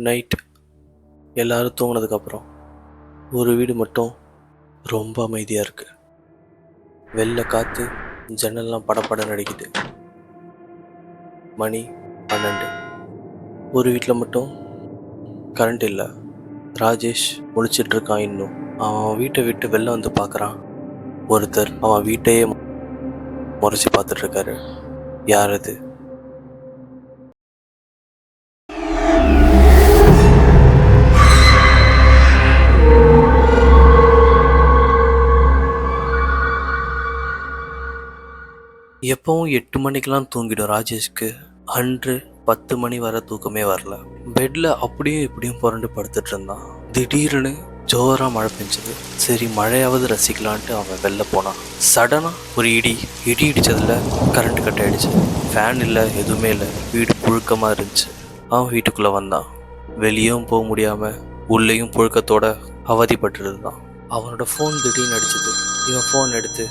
Night எல்லாரும் தூங்கினதுக்கப்புறம் ஒரு வீடு மட்டும் ரொம்ப அமைதியாக இருக்கு. வெளில காற்று ஜன்னல்லாம் படப்பட நடிக்குது மணி பன்னெண்டு. ஒரு வீட்டில் மட்டும் கரண்ட் இல்லை. ராஜேஷ் முழிச்சிட்டு இருக்கான் இன்னும். அவன் வீட்டை விட்டு வெளில வந்து பார்க்குறான் ஒருத்தர் அவன் வீட்டையே முறைச்சி பார்த்துட்ருக்காரு யார் அது? எப்பவும் எட்டு மணிக்கெலாம் தூங்கிடும் ராஜேஷ்க்கு. அன்று பத்து மணி வர தூக்கமே வரல. பெட்ல அப்படியும் இப்படியும் புரண்டு படுத்துட்டு இருந்தான். திடீர்னு ஜோரா மழை பெஞ்சது. சரி மழையாவது ரசிக்கலான்ட்டு அவன் வெளில போனான். சடனா ஒரு இடி. இடி இடிச்சதுல கரண்ட் கட் ஆயிடுச்சு. ஃபேன் இல்லை எதுவுமே இல்லை. வீடு புழுக்கமாக இருந்துச்சு. அவன் வீட்டுக்குள்ளே வந்தான். வெளியும் போக முடியாமல் உள்ளேயும் புழுக்கத்தோட அவதிப்பட்டு இருந்தான். அவனோட ஃபோன் திடீர்னு அடிச்சது. இவன் ஃபோன் எடுத்து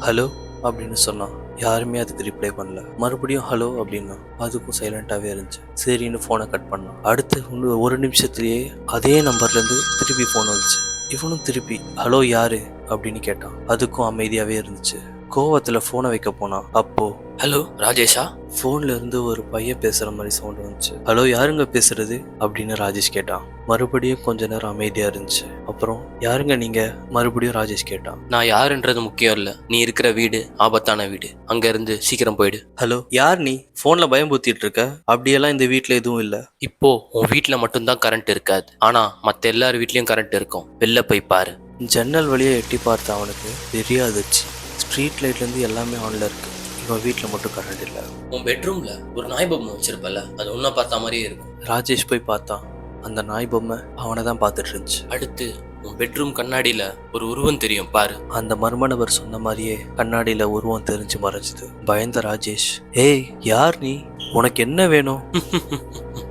ஹலோ அப்படின்னு சொன்னான். யாருமே அதுக்கு ரிப்ளை பண்ணல. மறுபடியும் ஹலோ அப்படின்னா அதுக்கும் சைலண்டாகவே இருந்துச்சு. சரின்னு ஃபோனை கட் பண்ணான் அடுத்து இன்னும் ஒரு நிமிஷத்துலேயே அதே நம்பர்லேருந்து திருப்பி ஃபோன் வந்துச்சு. இவனும் திருப்பி ஹலோ யாரு? அப்படின்னு கேட்டான். அதுக்கும் அமைதியாகவே இருந்துச்சு. கோவத்தில் ஃபோனை வைக்க போனான் அப்போ ஹலோ ராஜேஷா? ஃபோன்ல இருந்து ஒரு பையன் பேசுற மாதிரி சவுண்ட் வந்துச்சு. ஹலோ யாருங்க பேசுறது? அப்படின்னு ராஜேஷ் கேட்டான். மறுபடியும் கொஞ்ச நேரம் அமைதியா இருந்துச்சு. அப்புறம் யாருங்க நீங்க? மறுபடியும் ராஜேஷ் கேட்டான். நான் யாருன்றது முக்கியம் இல்ல. நீ இருக்கிற வீடு ஆபத்தான வீடு. அங்க இருந்து சீக்கிரம் போயிடு. ஹலோ யார் நீ? ஃபோன்ல பயம்புத்திட்டு இருக்க. அப்படியெல்லாம் இந்த வீட்ல எதுவும் இல்ல. இப்போ உன் வீட்டுல மட்டும்தான் கரண்ட் இருக்காது. ஆனா மத்த எல்லார் வீட்லயும் கரண்ட் இருக்கும். வெளில போய் பாரு. ஜன்னல் வழியை எட்டி பார்த்த அவனுக்கு தெரியாதுச்சு. ஸ்ட்ரீட் லைட்ல இருந்து எல்லாமே ஆன்ல இருக்கு. இவன் வீட்ல மட்டும் கரண்ட் இல்ல. உன் பெட்ரூம்ல ஒரு நாய் பொம்மை வச்சிருப்பல அது உன்ன பார்த்த மாதிரியே இருக்கும். ராஜேஷ் போய் பார்த்தான் அந்த நாய் பொம்மை அவனை தான் பார்த்துட்டு இருந்துச்சு. அடுத்து உன் பெட்ரூம் கண்ணாடியில ஒரு உருவம் தெரியும் பாரு. அந்த மர்ம நபர் சொன்ன மாதிரியே கண்ணாடியில உருவம் தெரிஞ்சு மறைஞ்சுது. பயந்த ராஜேஷ் ஏய் யார் நீ? உனக்கு என்ன வேணும்?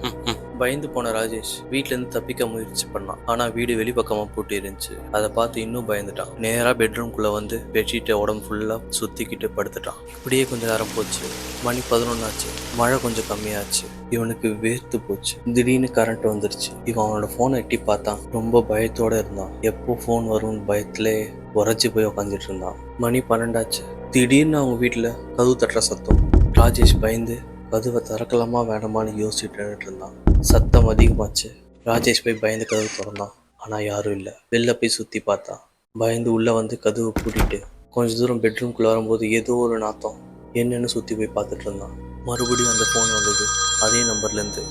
பயந்து போன ராஜேஷ் வீட்ல இருந்து தப்பிக்க முயற்சி பண்ணான். ஆனா வீடு வெளிப்பக்கமா பூட்டி இருந்துச்சு. அதை பார்த்து இன்னும் பயந்துட்டான். நேரா பெட்ரூம்குள்ள வந்து பெட்ஷீட்டை உடம்பு ஃபுல்லா சுத்திக்கிட்டு படுத்துட்டான். இப்படியே கொஞ்ச நேரம் போச்சு. மணி பதினொன்னு ஆச்சு மழை கொஞ்சம் கம்மியாச்சு. இவனுக்கு வேர்த்து போச்சு. திடீர்னு கரண்ட் வந்துருச்சு. இவன் அவனோட போனை எட்டி பார்த்தான். ரொம்ப பயத்தோட இருந்தான். எப்போ ஃபோன் வரும்னு பயத்திலே உறைஞ்சி போய் உக்காந்துட்டு இருந்தான். மணி பன்னெண்டாச்சு. திடீர்னு அவங்க வீட்டில் கதவு தட்டுற சத்தம். ராஜேஷ் பயந்து கதவை திறக்கலாமா வேணாமான்னு யோசிச்சுட்டு இருந்தான். சத்தம் அதிகமாச்சு. ராஜேஷ் போய் பயந்து கதவு திறந்தான். ஆனால் யாரும் இல்லை. வெளில போய் சுற்றி பார்த்தான். பயந்து உள்ளே வந்து கதவை பூட்டிட்டு கொஞ்ச தூரம் பெட்ரூம்குள்ளே வரும்போது ஏதோ ஒரு நாத்தம் என்னன்னு சுற்றி போய் பார்த்துட்டு இருந்தான். மறுபடியும் அந்த ஃபோன் வந்தது. அதே நம்பர்லேருந்து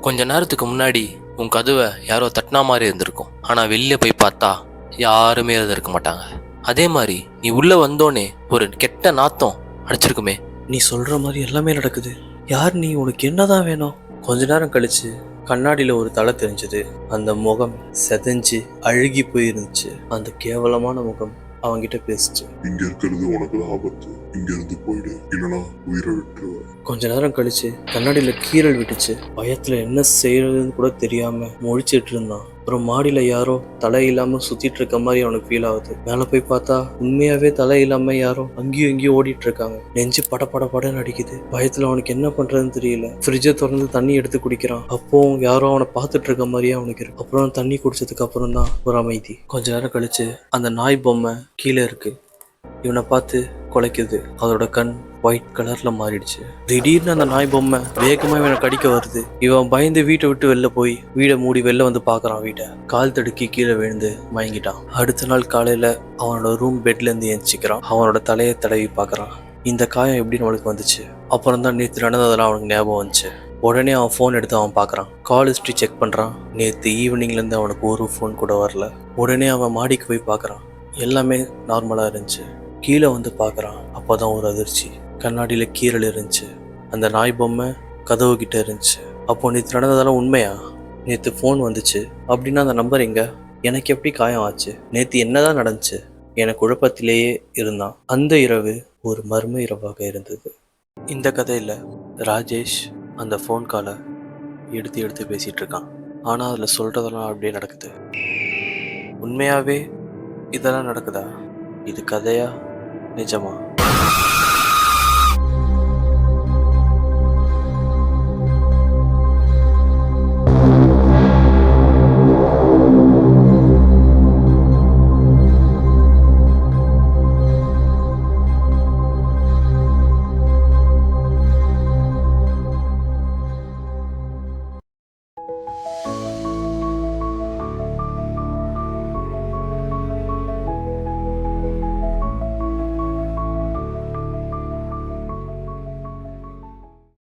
கொஞ்ச நேரத்துக்கு முன்னாடி உன் கதவை யாரோ தட்டினா மாதிரி இருந்திருக்கும். ஆனால் வெளியே போய் பார்த்தா யாருமே இருந்திருக்க மாட்டாங்க. அதே மாதிரி நீ உள்ளே வந்தோடனே ஒரு கெட்ட நாத்தம் அடிச்சிருக்குமே. நீ சொல்கிற மாதிரி எல்லாமே நடக்குது. யார் நீ? உனக்கு என்னதான் வேணும்? கொஞ்ச நேரம் கழிச்சு கண்ணாடியில் ஒரு தலை தெரிஞ்சது. அந்த முகம் செதஞ்சு அழுகி போயிருந்துச்சு. அந்த கேவலமான முகம் அவன்கிட்ட பேசுச்சு. இங்க இருக்கிறது உனக்கு ஆபத்து. இங்க இருந்து போயிடு. இல்லனா உயிரை விட்டுருவ கொஞ்ச நேரம் கழிச்சு கண்ணாடியில கீறல் விட்டுச்சு. பயத்துல என்ன செய்யறதுன்னு கூட தெரியாம முழிச்சிட்டு இருந்தான். அப்புறம் மாடியில் யாரோ தலை இல்லாமல் சுற்றிட்டு இருக்க மாதிரி அவனுக்கு ஃபீல் ஆகுது. மேலே போய் பார்த்தா உண்மையாகவே தலை இல்லாமல் யாரோ அங்கேயும் இங்கேயும் ஓடிட்டு இருக்காங்க. நெஞ்சு பட பட படன்னு அடிக்குது. பயத்தில் அவனுக்கு என்ன பண்ணுறதுன்னு தெரியல. ஃப்ரிட்ஜை திறந்து தண்ணி எடுத்து குடிக்கிறான். அப்போ யாரோ அவனை பார்த்துட்டு இருக்க மாதிரியே அவனுக்கு இருக்கு. அப்புறம் தண்ணி குடிச்சதுக்கு அப்புறம் தான் ஒரு அமைதி. கொஞ்ச நேரம் கழிச்சு அந்த நாய் பொம்மை கீழே இருக்கு. இவனை பார்த்து குலைக்குது அதோட கண் ஒயிட் கலர்ல மாறிடுச்சு. திடீர்னு அந்த நாய் பொம்மை வேகமா இவனை கடிக்க வருது. இவன் பயந்து வீட்டை விட்டு வெளில போய் வீடை மூடி வெளில வந்து பாக்குறான் வீட்டை. கால் தடுக்கி கீழே விழுந்து மயங்கிட்டான். அடுத்த நாள் காலையில அவனோட ரூம் பெட்ல இருந்து எந்திரிக்கிறான் அவனோட தலையை தடவி பாக்குறான் இந்த காயம் எப்படி நம்மளுக்கு வந்துச்சு. அப்புறம் தான் நேற்று நடந்ததெல்லாம் அவனுக்கு ஞாபகம் வந்துச்சு. உடனே அவன் ஃபோன் எடுத்து அவன் பார்க்குறான். கால் ஹிஸ்ட்ரி செக் பண்ணுறான் நேற்று ஈவினிங்லேருந்து அவனுக்கு ஒரு ஃபோன் கூட வரல. உடனே அவன் மாடிக்கு போய் பார்க்குறான். எல்லாமே நார்மலாக இருந்துச்சு. கீழே வந்து பார்க்கறான். அப்போதான் ஒரு அதிர்ச்சி. கண்ணாடியில் கீறல் இருந்துச்சு. அந்த நாய் பொம்மை கதவு கிட்ட இருந்துச்சு. அப்போ நேற்று நடந்ததெல்லாம் உண்மையா? நேற்று ஃபோன் வந்துச்சு. அப்படின்னா அந்த நம்பர் எங்க? எனக்கு எப்படி காயம் ஆச்சு? நேற்று என்னதான் நடந்துச்சு? என குழப்பத்திலேயே இருந்தான். அந்த இரவு ஒரு மர்ம இரவாக இருந்தது. இந்த கதையில் ராஜேஷ் அந்த ஃபோன் காலை எடுத்து எடுத்து பேசிகிட்டு இருக்கான். ஆனால் அதில் சொல்கிறதெல்லாம் அப்படியே நடக்குது. உண்மையாகவே இதெல்லாம் நடக்குதா? இது கதையா? 你怎么？